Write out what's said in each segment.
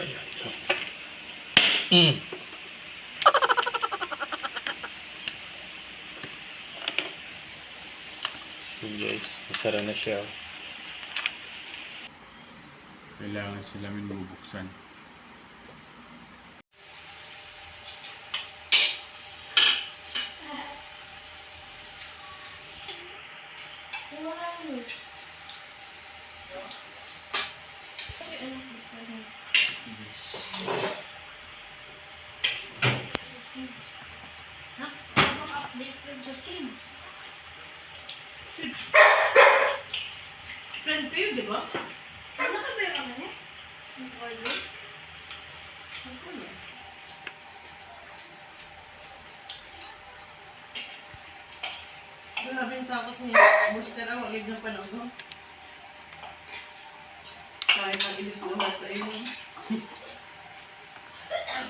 Ayan. So. Mm. So guys, masara na siya. Kailangan sila min bubuksan. Ha? Anong update dun sa seeds? Friend ko yun, di ba? Ano ka ba yung ano niya? Yung order? Ano? Grabe yung takot niya. Booster ang wagig ng panahon. Kaya mag-ilis lahat sa iyo.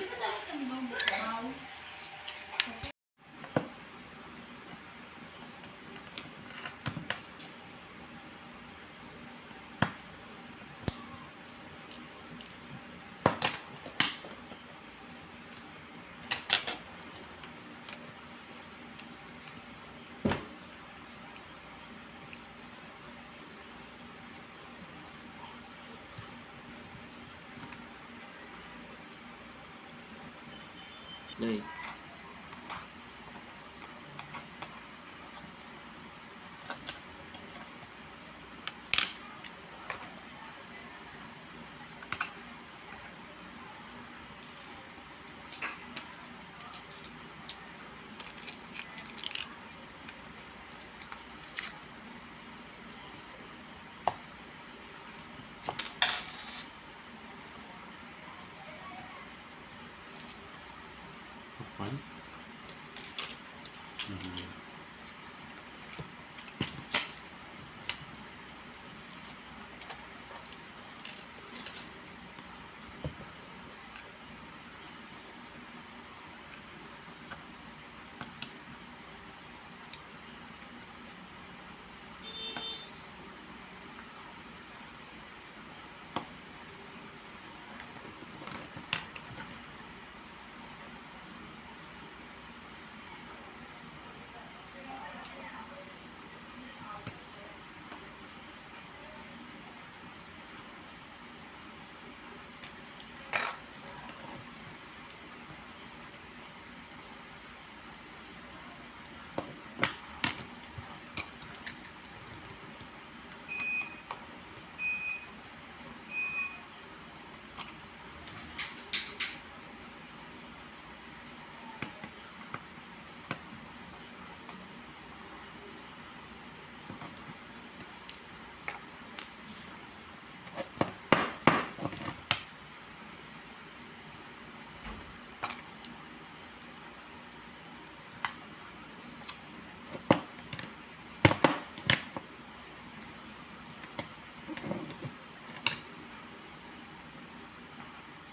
Thank you. 对。Mm-hmm.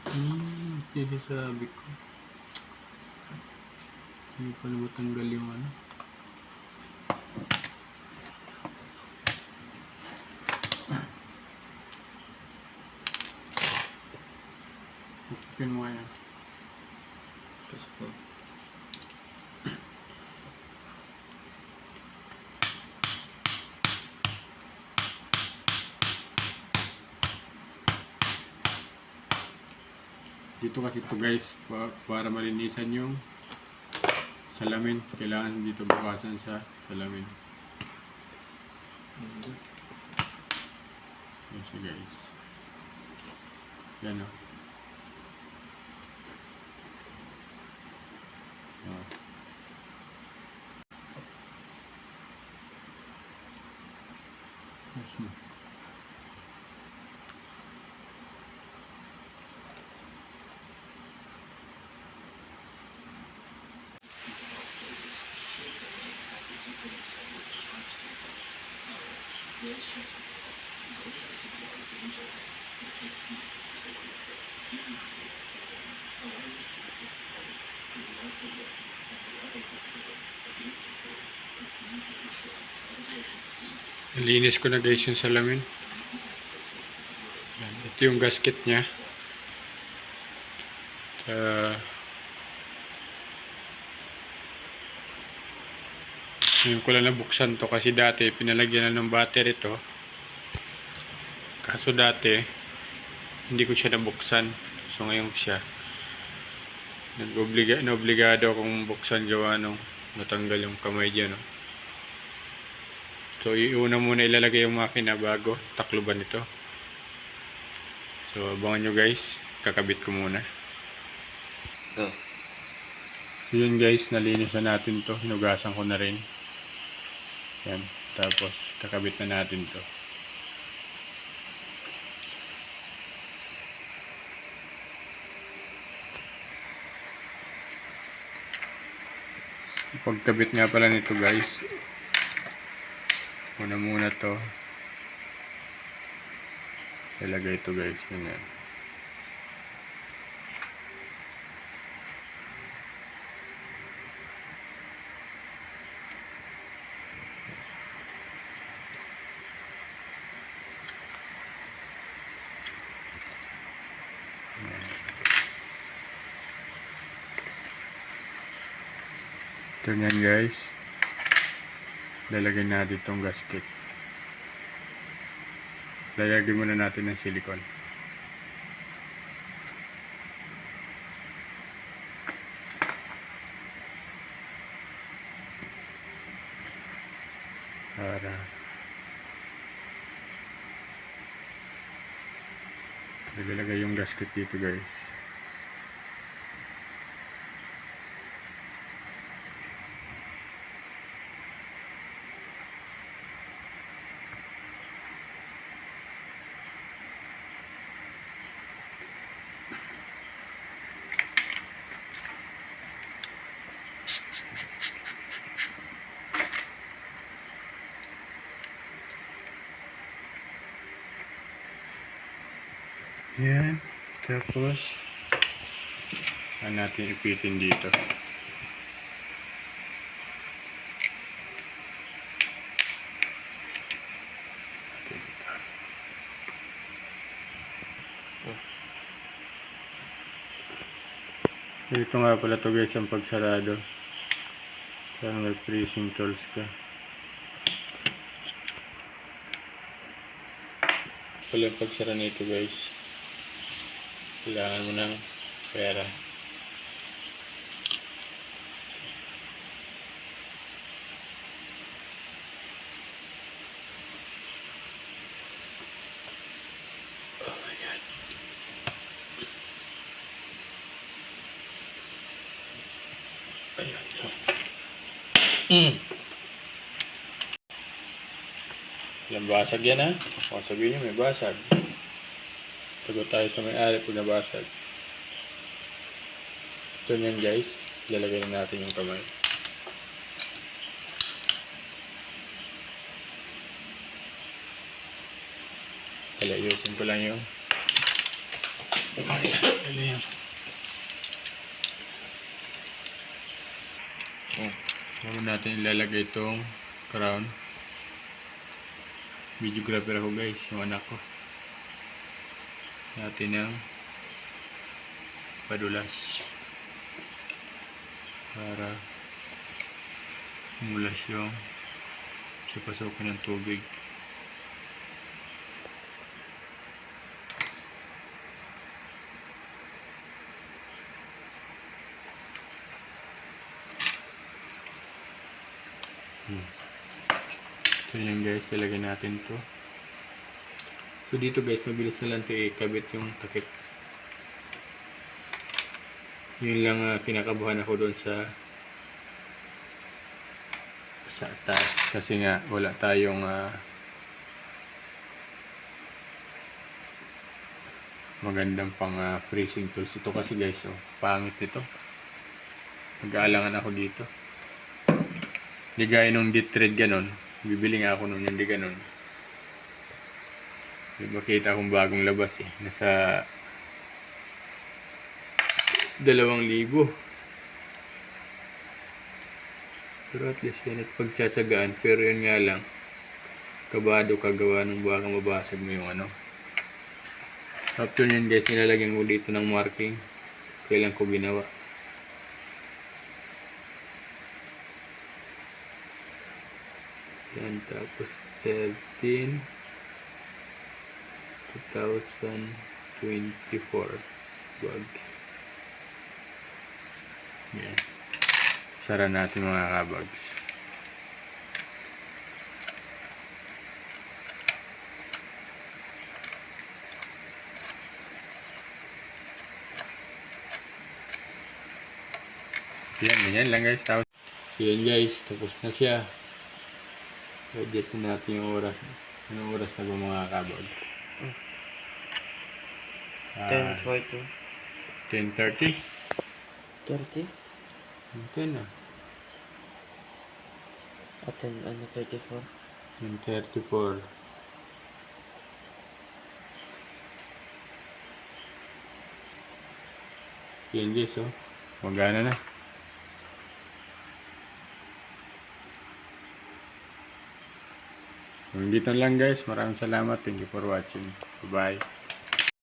Hmm, sinasabi ko. Hindi pa na matanggal yung ano. Open mo yan. Kasi po. Dito kasi to guys, pa- para malinisan yung salamin. Kailangan dito bukasan sa salamin. Yan siya guys. Yan o. Oh. Yes. Nalinis ko na guys yung salamin. Yan. Ito yung gasket niya. Uh, ngayon ko lang nabuksan to kasi dati pinalagyan na ng battery to. Kaso dati hindi ko siya nabuksan. So ngayon siya. Nag-obliga, naobligado akong buksan gawa nung natanggal yung kamay dyan. No? So iuna muna ilalagay yung makina bago takloban ito. So abangan nyo guys. Kakabit ko muna. Oh. So yun guys, nalinisan natin to. Hinugasan ko na rin. Yan. Tapos, kakabit na natin to. Pagkabit nga pala nito guys, una muna to. Ilagay ito guys, ganyan. Ito yan guys. Lalagyan natin itong gasket. Lalagyan muna natin ng silicone. Para Lalagay yung gasket dito guys. Yan. Tapos, ano natin ipitin dito. Dito nga pala to guys ang pagsarado. Kaya may freezing tools ka. Pala pagsara nito guys. Kailangan mo ng pera. Oh my God. Ayan. So. Mm. Walang basag yan ha. Kung sabihin nyo may basag. Tagot tayo sa may-ari pag nabasag. Ito yan guys. Lalagay na natin yung kamay. Palayusin ko lang yung ano yan? Oh, natin ilalagay itong crown. Videographer ako guys, yung anak ko natin ng padulas para mulas yung sa pasukan ng tubig hmm. so yun guys lalagyan natin to So dito guys, mabilis na lang ito ikabit yung takip. Yun lang uh, kinakabahan ako doon sa sa taas kasi nga wala tayong uh, magandang pang uh, freezing tools. Ito kasi guys, oh, pangit nito. Nag-aalangan ako dito. Hindi gaya nung dit-thread ganon. Bibili nga ako nung hindi ganon. May makita akong bagong labas eh. Nasa dalawang libo. Pero at least yan at pagtsatsagaan. Pero yun nga lang, kabado kagawa ng baka mabasag mo yung ano. After yun guys, nilalagyan ko dito ng marking. kailan ko ginawa. Yan, tapos 13 2024 bags. Yan. Sara natin mga kabags. Yan, ganyan lang guys. Tapos, so yan guys, tapos na siya. Adjust na natin yung oras. Anong oras na ba mga kabags? Ah, 10, 14, 10.30? 30? 10 na. At 10, ano, 34? 10.34. Yan guys, oh. Magana na. So, dito lang guys. Maraming salamat. Thank you for watching. Bye-bye.